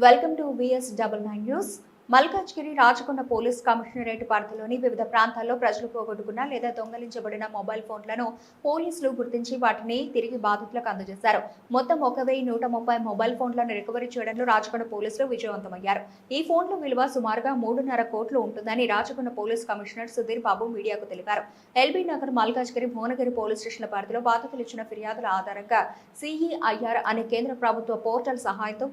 welcome to VS double nine news Malkajgiri Rachakonda police commissionerate పరిధిలోని వివిధ ప్రాంతాల్లో ప్రజలు పోగొట్టుకున్న లేదా దొంగలించబడిన మొబైల్ ఫోన్లను పోలీసులు గుర్తించి వాటిని తిరిగి బాధితులకు అందజేశారు. మొత్తం ఒక వెయ్యి నూట ముప్పై మొబైల్ ఫోన్లను రికవరీ చేయడంలో రాచకొండ పోలీసులు విజయవంతమయ్యారు. ఈ ఫోన్ల విలువ సుమారుగా మూడున్నర కోట్లు ఉంటుందని రాచకొండ పోలీస్ కమిషనర్ సుధీర్ బాబు మీడియాకు తెలిపారు. ఎల్బీ నగర్ మల్కాజ్గిరి భువనగిరి పోలీస్ స్టేషన్ల పరిధిలో బాధితులు ఇచ్చిన ఫిర్యాదుల ఆధారంగా సిఈఐఆర్ అనే కేంద్ర ప్రభుత్వ పోర్టల్ సహాయంతో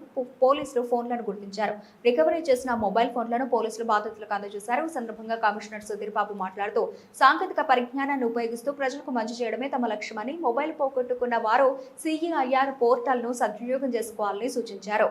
పోలీసులు ఫోన్లను గుర్తించారు. రికవరీ చేసిన మొబైల్ ఫోన్లను పోలీసులు బాధితులకు అందజేశారు. ఈ సందర్భంగా కమిషనర్ సుధీర్ బాబు మాట్లాడుతూ సాంకేతిక పరిజ్ఞానాన్ని ఉపయోగిస్తూ ప్రజలకు మంచి చేయడమే తమ లక్ష్యమని మొబైల్ పోగొట్టుకున్న వారు సిఈఐఆర్ పోర్టల్ను సద్వినియోగం చేసుకోవాలని సూచించారు.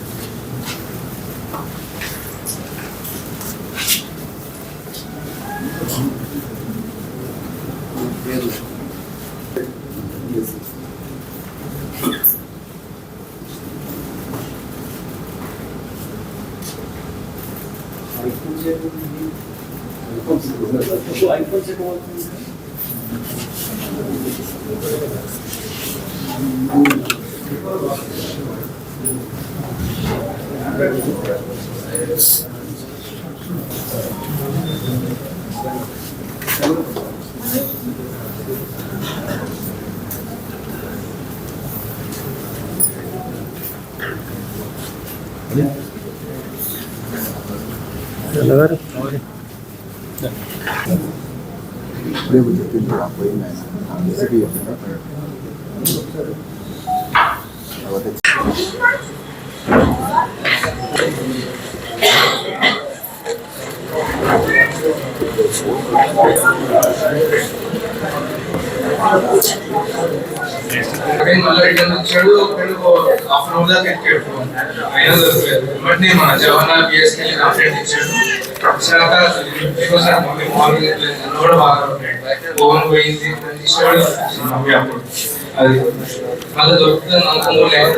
A ver. పెట్టి ఇంటికి సార్ ఎవరు ఇప్పుడే చెప్పింది పోయింది ఆయన రెసిపీ చెప్పిందా తర్వాత అక్కడికి మళ్ళీ రిటర్న్ వచ్చాడు హాఫ్ అన్ అవర్ దాకా ఎక్కాడు ఫోన్ అయినా దొరకలేదు వెంటనే మన జవహర్లాల్ బిఎస్కి కంప్లైంట్ ఇచ్చాడు వచ్చాక కూడా బాగా పోయింది ఇచ్చాడు అప్పుడు అది మళ్ళీ దొరుకుతుంది లేదు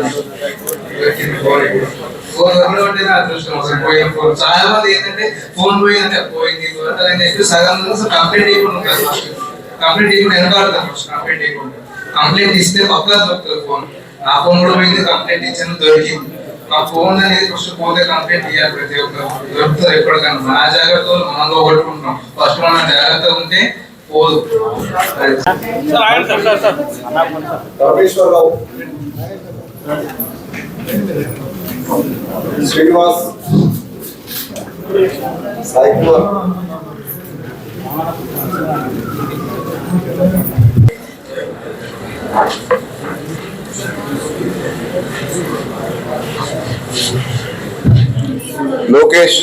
ఫోన్ దొరకడం అంటే నా అదృష్టం అసలు పోయిన ఫోన్ చాలా మంది ఏంటంటే ఫోన్ పోయిందంటే పోయింది అని చెప్పి సగం కంప్లైంట్ చేయకుండా ఉంటారు కంప్లైంట్ చేయకుండా వెనకాడతారు కంప్లైంట్ చేయకుండా కంప్లైంట్ ఇస్తే పక్కా దొరుకుతుంది ఫోన్. నా ఫోన్ కూడా పోయింది కంప్లైంట్ ఇచ్చాను దొరికింది. మా ఫోన్ అనేది ఫస్ట్ పోతే కంప్లైంట్ ఇవ్వాలి ప్రతి ఒక్కరు. దొరుకుతుంది ఎప్పటికైనా. మన జాగ్రత్తలు మనం పోగొట్టుకుంటాం ఫస్ట్ మన జాగ్రత్త ఉంటే పోదు. Srinivas. Sai Kumar. Lokesh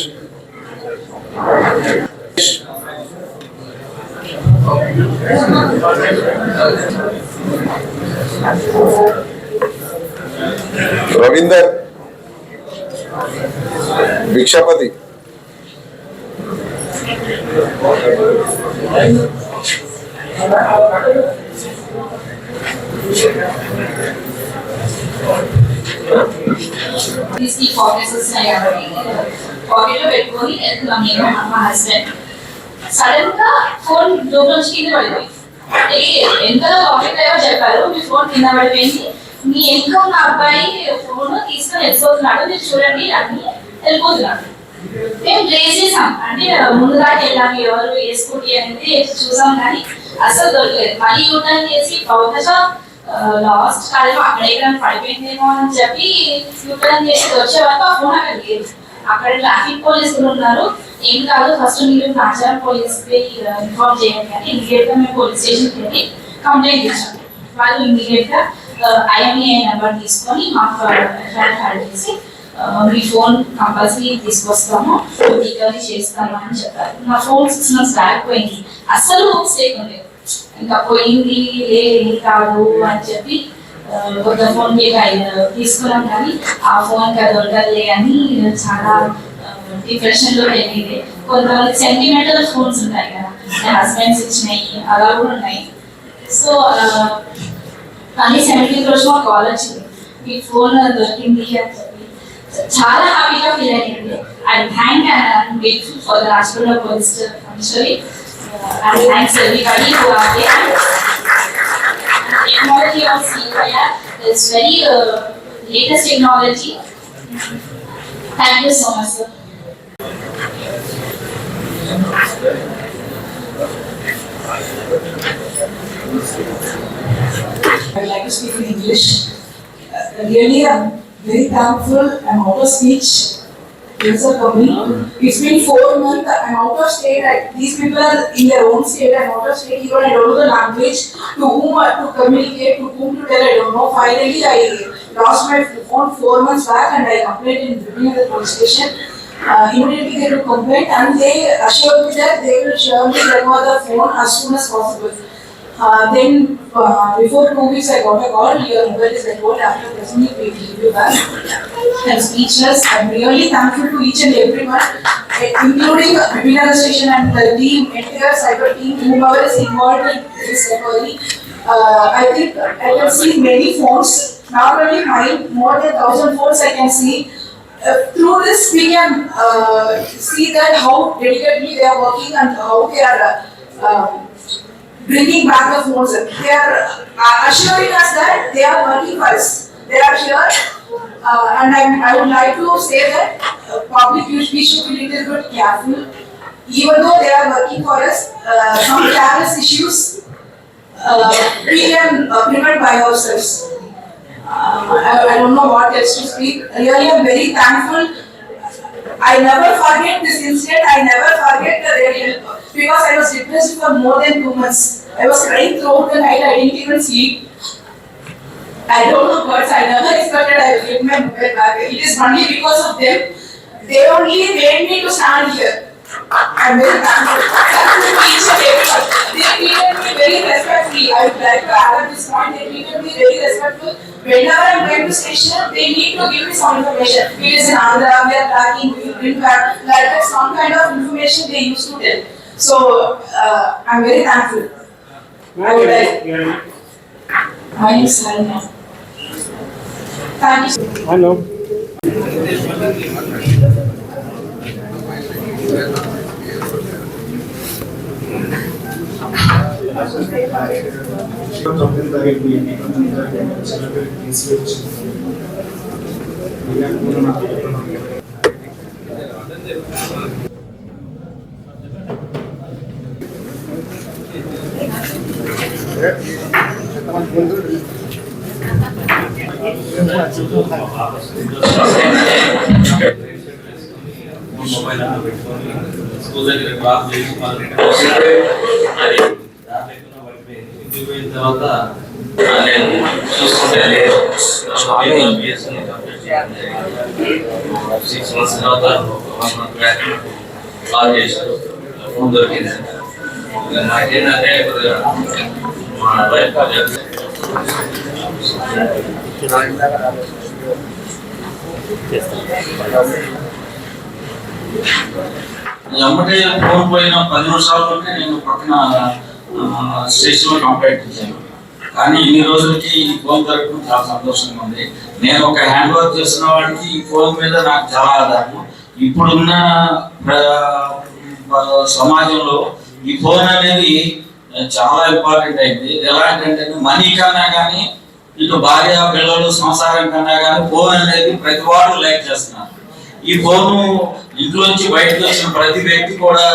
Ravinder Bhikshapathi తీసి పాకెట్స్ వస్తున్నాయి కాబట్టి పాకెట్లో పెట్టుకొని వెళ్తున్నాం నేను మా హస్బెండ్ సడన్గా ఫోన్ లోపల నుంచి కింద పడిపోయింది అంటే ఎంతలో పాకెట్ ఏమో చెప్పారు మీ ఫోన్ కింద పడిపోయింది మీ వెనుక ఉన్న అబ్బాయి ఫోన్ తీసుకొని వెళ్ళిపోతున్నాడు మీరు చూడండి అని వెళ్ళిపోతున్నాడు మేము ప్లేస్ చేసాం అంటే ముందుగా వెళ్ళాము ఎవరు ఏ స్కూటీ అనేది చూసాం కానీ అసలు దొరకలేదు మళ్ళీ యూటర్న్ చేసి బహుశా లాస్ట్ కాలేమో అక్కడ ఎక్కడ పడిపోయిందేమో అని చెప్పి యూటర్న్ చేసి వచ్చే వరకు ఆ ఫోన్ అక్కడ లేదు. అక్కడ ట్రాఫిక్ పోలీసులు ఉన్నారు. ఏం కాదు ఫస్ట్ మీరు నాచారం పోలీస్ ఇన్ఫార్మ్ చేయండి అని ఇమీడియట్గా మేము పోలీస్ స్టేషన్ వెళ్ళి కంప్లైంట్ ఇచ్చాం వాళ్ళు ఇమీడియట్గా నెంబర్ తీసుకొని మాకు ఎఫ్ఐఆర్ ఫైల్ చేసి మీ ఫోన్ కంపల్సరీ తీసుకొస్తాము రికవరీ చేస్తాము అని చెప్పారు. నా ఫోన్ సిక్స్ మంత్స్ బ్యాక్ పోయింది. అస్సలు సేఫ్ ఉండేది ఇంకా పోయింది లేదు ఏం కాదు అని చెప్పి కొంత ఫోన్ మీకు ఆయన తీసుకున్నాం కానీ ఆ ఫోన్ కదా ఉండదులే అని చాలా డిప్రెషన్లో వెళ్ళింది. కొంతమంది సెంటిమెంటల్ ఫోన్స్ ఉంటాయి కదా హస్బెండ్స్ ఇచ్చినాయి అలా కూడా ఉన్నాయి. సో కానీ సెవెంటీన్త్ రోజు మాకు కాల్ వచ్చింది మీ ఫోన్ దొరికింది అని చెప్పి. చాలా హ్యాపీగా ఫీల్ అయ్యింది. I thank and grateful for the Rajapur police commissionery And thanks everybody who are there. Technology of CPR is very uh, latest technology. Thank you so much, sir. I'd like to speak in English. Uh, really, I'm very thankful. I'm out of speech. Things are coming. It's been four months. I'm out of state. I, these people are in their own state. I'm out of state. Even I don't know the language to whom I- to communicate, to whom to tell. I don't know. Finally, I lost my phone four months back, and I complained in at the police station. Uh, immediately they will complain, and they assured me that they will surely recover the phone as soon as possible. Uh, then uh, before two weeks I got a call, your mobile is recovered after pressing it, we give you back. I'm speechless, I'm really thankful to each and everyone, eh, including Vibina station and the team, entire cyber team, whoever is involved in this recovery. Uh, I think I can see many phones, not only mine, more than thousand phones I can see. Uh, through this, we can uh, see that how dedicatedly they are working and how they are uh, bringing back the phones. They are uh, assuring us that they are working for us. They are here. Uh, and I, I would like to say that uh, public we should be a little bit careful. Even though they are working for us, uh, some careless issues uh, we can uh, prevent by ourselves. Uh, I, I don't know what else to speak. Really, I'm very thankful. I never forget this incident. I never forget the real because I was depressed for more than two months. I was crying throughout the night. I didn't even sleep. I don't know words. I never expected I would get my mobile back. It is only because of them. They only made me to stand here. I made it very respectfully. I would like to add at this point. They need to be very respectful. Whenever I'm going to station, they need to give me some information. It is in Andhra, we are tracking, we bring back, like some kind of information they used to tell. So, uh, I'm very thankful. I would like. My name is Saranya. Thank you. I know. అన్న పెట్టుకొని school దగ్గర class చేసి మళ్ళీ return వస్తే అది దాంట్లో ఎక్కువ పడిపోయింది ఇంటికి పోయిన తర్వాత నేను చూసుకుంటే లేదు. సిక్స్ మంత్స్ తర్వాత వన్ మంత్ బ్యాక్ కాల్ చేశారు. ఫోన్ దొరికింది. ఇక నాకేంటంటే కొద్దిగా మా వైఫ్ ఎమ్మటే ఫోన్ పోయిన పది నిమిషాల్లోనే నేను పక్కన స్టేషన్లో కంప్లైంట్ ఇచ్చాను కానీ ఇన్ని రోజులకి ఈ ఫోన్ దొరకడం చాలా సంతోషంగా ఉంది. నేను ఒక హ్యాండ్ వర్క్ చేస్తున్న వాడికి ఈ ఫోన్ మీద నాకు చాలా ఆధారం. ఇప్పుడున్న సమాజంలో ఈ ఫోన్ అనేది చాలా ఇంపార్టెంట్ అయింది. ఎలాంటంటే మనీ కన్నా కానీ ఇటు భార్య పిల్లలు సంసారం కన్నా కానీ ఫోన్ అనేది ప్రతి వాడు లైక్ చేస్తున్నారు. ఈ ఫోను ఇంట్లోంచి బయటకు వచ్చిన ప్రతి వ్యక్తి కూడా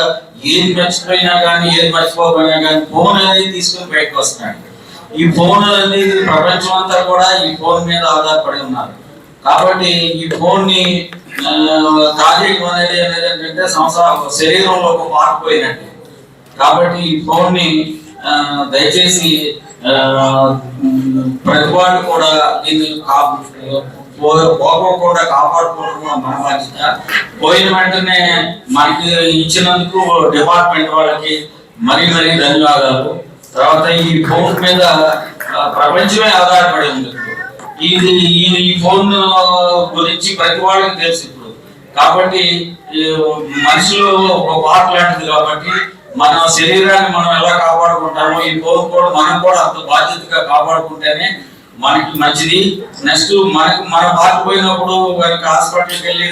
ఏది మర్చిపోయినా కానీ ఏది మర్చిపోకపోయినా కానీ ఫోన్ అనేది తీసుకొని బయటకు వస్తున్నాడు. ఈ ఫోన్ అనేది ప్రపంచం అంతా కూడా ఈ ఫోన్ మీద ఆధారపడి ఉన్నారు. కాబట్టి ఈ ఫోన్ని ఆ, అనేది ఏంటంటే సంసార శరీరంలో ఒక పార్ట్ కాబట్టి ఈ ఫోన్ని ఆ, దయచేసి ప్రతి వాళ్ళు కూడా దీన్ని పోకోకుండా కాపాడుకోవడం మన బాధ్యత. పోయిన వెంటనే మనకి ఇచ్చినందుకు డిపార్ట్మెంట్ వాళ్ళకి మరీ మరీ ధన్యవాదాలు. తర్వాత ఈ ఫోన్ మీద ప్రపంచమే ఆధారపడి ఉంది. ఇది ఈ- ఫోన్ గురించి ప్రతి వాళ్ళకి తెలుసు ఇప్పుడు. కాబట్టి ఈ ఒక పార్ట్ లాంటిది కాబట్టి మన శరీరాన్ని మనం ఎలా కాపాడుకుంటామో ఈ ఫోన్ కూడా మనం కూడా అంత బాధ్యతగా కాపాడుకుంటేనే మనకి మంచిది నెక్స్ట్ మనకు మన బాధ పోయినప్పుడు కనుక హాస్పిటల్కి వెళ్ళి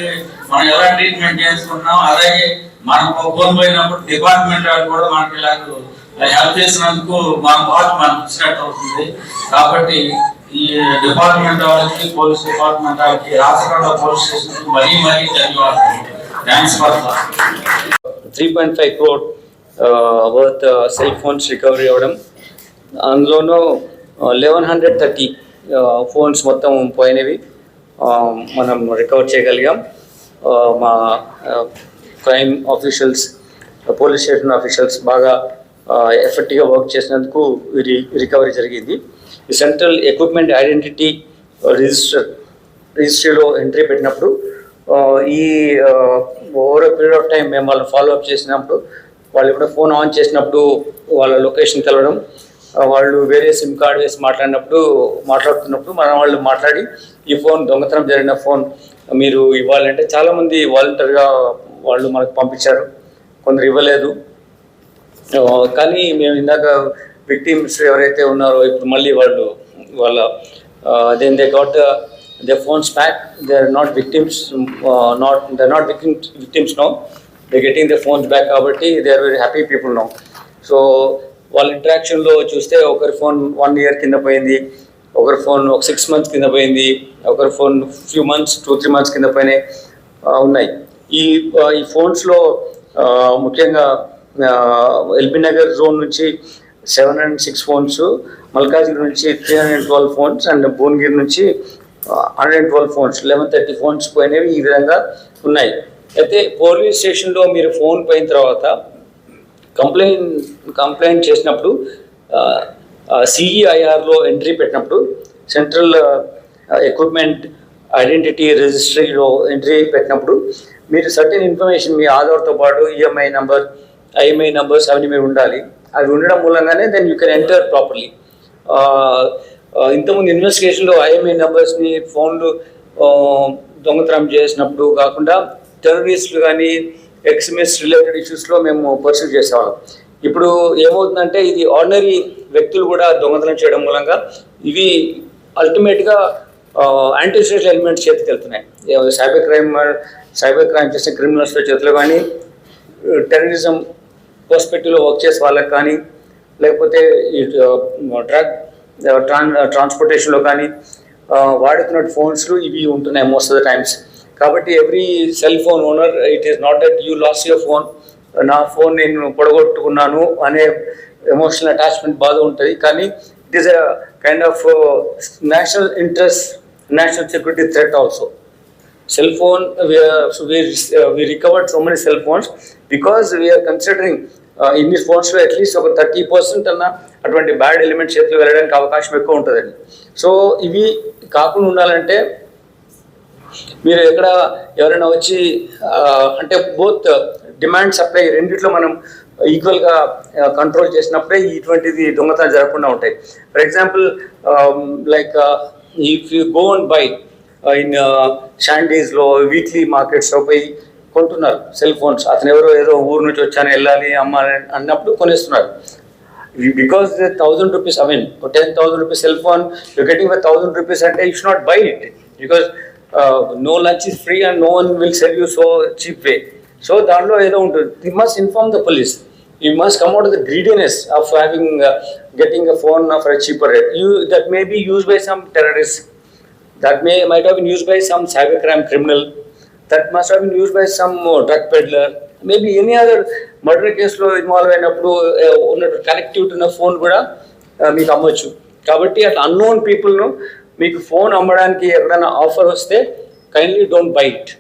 మనం ఎలా ట్రీట్మెంట్ చేసుకుంటున్నాం అలాగే మనం ఫోన్ పోయినప్పుడు డిపార్ట్మెంట్ వాళ్ళు కూడా మనకి ఇలా హెల్ప్ చేసినందుకు మన బాధ మనకు ఇచ్చినట్టు అవుతుంది. కాబట్టి ఈ డిపార్ట్మెంట్ వాళ్ళకి పోలీస్ డిపార్ట్మెంట్ వాళ్ళకి రాచకొండ పోలీస్ స్టేషన్ మరీ మరీ ధన్యవాదాలు. Thanks for three point five crore worth cell phones recovery అవ్వడం. అందులోనూ లెవెన్ హండ్రెడ్ థర్టీ ఫోన్స్ మొత్తం పోయినవి. మనం రికవర్ చేయగలిగాం. మా crime officials police station officials బాగా ఎఫెక్టివ్గా వర్క్ చేసినందుకు రి రికవరీ జరిగింది. ఈ సెంట్రల్ ఎక్విప్మెంట్ ఐడెంటిటీ రిజిస్టర్ రిజిస్ట్రీలో ఎంట్రీ పెట్టినప్పుడు ఈ ఓవర్ పీరియడ్ ఆఫ్ టైం మేము వాళ్ళు ఫాలో అప్ చేసినప్పుడు వాళ్ళు ఇప్పుడు ఫోన్ ఆన్ చేసినప్పుడు వాళ్ళ లొకేషన్ తెలవడం వాళ్ళు వేరే సిమ్ కార్డ్ వేసి మాట్లాడినప్పుడు మాట్లాడుతున్నప్పుడు మన వాళ్ళు మాట్లాడి ఈ ఫోన్ దొంగతనం జరిగిన ఫోన్ మీరు ఇవ్వాలంటే చాలామంది వాలంటీర్గా వాళ్ళు మనకు పంపించారు. కొందరు ఇవ్వలేదు. కానీ మేము ఇందాక విక్టిమ్స్ ఎవరైతే ఉన్నారో ఇప్పుడు మళ్ళీ వాళ్ళు వాళ్ళ then they got they phones back they are not victims not they not victims victims no they getting they phones back కాబట్టి they are very happy people no so వాళ్ళ ఇంటరాక్షన్లో చూస్తే ఒకరి ఫోన్ వన్ ఇయర్ కింద పోయింది ఒకరి phone ఒక six months కింద పోయింది ఒకరి phone few months two three months కింద పోయినాయి ఉన్నాయి. ఈ ఈ ఫోన్స్లో ముఖ్యంగా ఎల్బీ నగర్ జోన్ నుంచి seven hundred six phones Malkajgiri నుంచి three hundred twelve phones and Bhuvanagiri నుంచి hundred twelve phones eleven thirty phones పోయినవి ఈ విధంగా ఉన్నాయి. అయితే పోలీస్ స్టేషన్లో మీరు ఫోన్ పోయిన తర్వాత కంప్లైంట్ కంప్లైంట్ చేసినప్పుడు సిఈఐఆర్లో ఎంట్రీ పెట్టినప్పుడు సెంట్రల్ ఎక్విప్మెంట్ ఐడెంటిటీ రిజిస్ట్రీలో ఎంట్రీ పెట్టినప్పుడు మీరు సర్టెన్ ఇన్ఫర్మేషన్ మీ ఆధార్తో పాటు ఈఎంఐ నెంబర్ ఐఎంఐ నెంబర్స్ అవన్నీ మీరు ఉండాలి. అవి ఉండడం మూలంగానే then you can enter properly ఇంతకుముందు ఇన్వెస్టిగేషన్లో ఐఎంఐ నెంబర్స్ని ఫోన్లు దొంగతనం చేసినప్పుడు కాకుండా టెర్రరిస్టులు కానీ ఎక్స్మిస్ట్ రిలేటెడ్ ఇష్యూస్లో మేము పర్సూ చేసేవాళ్ళం. ఇప్పుడు ఏమవుతుందంటే ఇది ఆర్డినరీ వ్యక్తులు కూడా దొంగతనం చేయడం మూలంగా ఇవి అల్టిమేట్గా యాంటీ సోషల్ ఎలిమెంట్స్ చేతికి వెళ్తున్నాయి. సైబర్ క్రైమ్ సైబర్ క్రైమ్ చేసిన క్రిమినల్స్ చేతిలో కానీ టెర్రరిజం పర్స్పెక్టివ్లో వర్క్ చేసే వాళ్ళకి కానీ లేకపోతే ఈ డ్రగ్ ట్రాన్ ట్రాన్స్పోర్టేషన్లో కానీ వాడుతున్న ఫోన్స్లు ఇవి ఉంటున్నాయి మోస్ట్ ఆఫ్ ద టైమ్స్ కాబట్టి every cell phone owner it is not that you lose your phone నా ఫోన్ నేను పొడగొట్టుకున్నాను అనే ఎమోషనల్ అటాచ్మెంట్ బాధ ఉంటుంది. కానీ it is a kind of national interest national security threat also cell phone we recovered so many cell phones because we are considering ఇన్ని ఫోన్స్లో at least ఒక థర్టీ పర్సెంట్ అన్న అటువంటి బ్యాడ్ ఎలిమెంట్స్ చేతిలో వెళ్ళడానికి అవకాశం ఎక్కువ ఉంటుందండి. సో ఇవి కాకుండా ఉండాలంటే మీరు ఎక్కడ ఎవరైనా వచ్చి అంటే బోత్ డిమాండ్ సప్లై రెండిట్లో మనం ఈక్వల్గా కంట్రోల్ చేసినప్పుడే ఇటువంటిది దొంగతనం జరగకుండా ఉంటాయి. For example like if you go and buy in షాండీస్లో weekly మార్కెట్స్లో పోయి కొంటున్నారు సెల్ ఫోన్స్ అతను ఎవరో ఏదో ఊరు నుంచి వచ్చాను వెళ్ళాలి అమ్మాలి అన్నప్పుడు కొనేస్తున్నారు. Because thousand rupees I mean ten thousand rupees cell phone you getting for thousand rupees అంటే you should not buy it because no lunch is free and no one will serve you so cheap way so దాంట్లో ఏదో ఉంటుంది. The must inform the police you must come out the greediness of having getting a phone of a cheaper rate you that may be use by some terrorist that may might have been use by some cyber crime criminal that must have been use by some drug peddler maybe any other murder కేసులో involve అయినప్పుడు ఉన్నట్టు connectivity ఉన్న phone కూడా మీకు అమ్మొచ్చు. కాబట్టి అట్లా unknown పీపుల్ను మీకు ఫోన్ అమ్మడానికి ఎక్కడైనా ఆఫర్ వస్తే కైండ్లీ డోంట్ బైట్